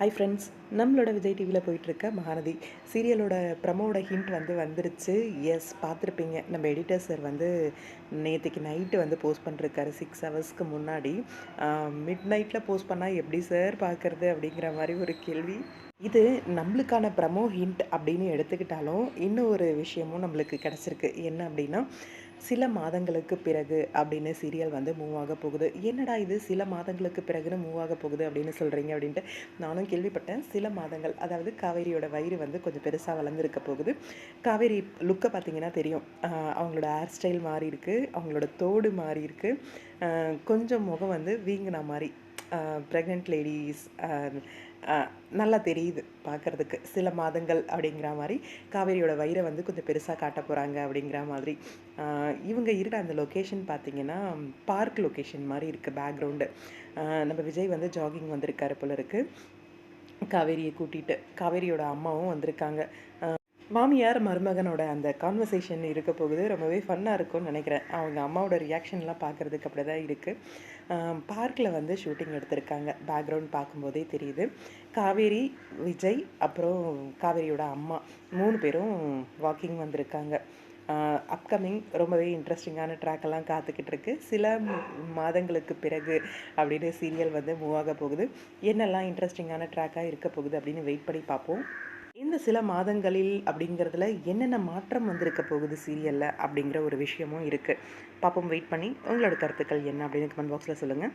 Hi friends நம்மளோட விஜய் டிவியில் போயிட்டுருக்க மகாநதி. சீரியலோட ப்ரமோட ஹிண்ட் வந்து வந்துருச்சு. எஸ் பார்த்துருப்பீங்க. நம்ம எடிட்டர் சார் வந்து நேற்றுக்கு நைட்டு வந்து போஸ்ட் பண்ணிருக்காரு. சிக்ஸ் ஹவர்ஸ்க்கு முன்னாடி. மிட் நைட்டில் போஸ்ட் பண்ணால் எப்படி சார் பார்க்குறது அப்படிங்கிற மாதிரி ஒரு கேள்வி. இது நம்மளுக்கான ப்ரமோ ஹிண்ட் அப்படின்னு எடுத்துக்கிட்டாலும் இன்னும் ஒரு விஷயமும் நம்மளுக்கு கிடச்சிருக்கு. என்ன அப்படின்னா சில மாதங்களுக்கு பிறகு அப்படின்னு சீரியல் வந்து மூவ் ஆக போகுது. என்னடா இது? சில மாதங்களுக்கு பிறகுன்னு மூவ் ஆக போகுது அப்படின்னு சொல்கிறீங்க அப்படின்ட்டு நானும் கேள்விப்பட்டேன். சில மாதங்கள் அதாவது காவேரியோட வயிறு வந்து கொஞ்சம் பெருசாக வளர்ந்துருக்க போகுது. காவேரி லுக்கை பார்த்தீங்கன்னா தெரியும். அவங்களோட ஹேர் ஸ்டைல் மாறி இருக்குது அவங்களோட தோடு மாறி இருக்குது கொஞ்சம் முகம் வந்து வீங்கின மாதிரி. ப்ரெக்னென்ட் லேடிஸ் நல்லா தெரியுது பார்க்குறதுக்கு. சில மாதங்கள் அப்படிங்கிற மாதிரி காவேரியோட வயிறை வந்து கொஞ்சம் பெருசாக காட்ட போகிறாங்க அப்படிங்கிற மாதிரி. இவங்க இருக்கிற அந்த லொக்கேஷன் பார்த்தீங்கன்னா பார்க் லொக்கேஷன் மாதிரி இருக்குது பேக்ரவுண்டு நம்ம விஜய் வந்து ஜாகிங் வந்திருக்காரு போல இருக்குது காவேரியை கூட்டிகிட்டு காவேரியோட அம்மாவும் வந்திருக்காங்க. மாமியார் மருமகனோட அந்த கான்வர்சேஷன் இருக்க போகுது. ரொம்பவே ஃபன்னாக இருக்கும்னு நினைக்கிறேன். அவங்க அம்மாவோட ரியாக்ஷன்லாம் பார்க்குறதுக்கு அப்படி தான் இருக்குது பார்க்கில் வந்து ஷூட்டிங் எடுத்திருக்காங்க. பேக்ரவுண்ட் பார்க்கும்போதே தெரியுது. காவேரி விஜய் அப்புறம் காவேரியோட அம்மா. மூணு பேரும் வாக்கிங் வந்திருக்காங்க. அப்கமிங் ரொம்பவே இன்ட்ரெஸ்டிங்கான ட்ராக்கெல்லாம் காத்துக்கிட்டு இருக்கு. சில மாதங்களுக்கு பிறகு அப்படின்னு சீரியல் வந்து மூவ் ஆக போகுது. என்னெல்லாம் இன்ட்ரெஸ்டிங்கான ட்ராக்காக இருக்க போகுது அப்படின்னு வெயிட் பண்ணி பார்ப்போம். இந்த சில மாதங்களில் அப்படிங்கிறதுல என்னென்ன மாற்றம் வந்திருக்க போகுது சீரியலில் அப்படிங்கிற ஒரு விஷயமும் இருக்குது பாப்போம் வெயிட் பண்ணி உங்களோட கருத்துக்கள் என்ன அப்படின்னு கமெண்ட் பாக்ஸில் சொல்லுங்கள்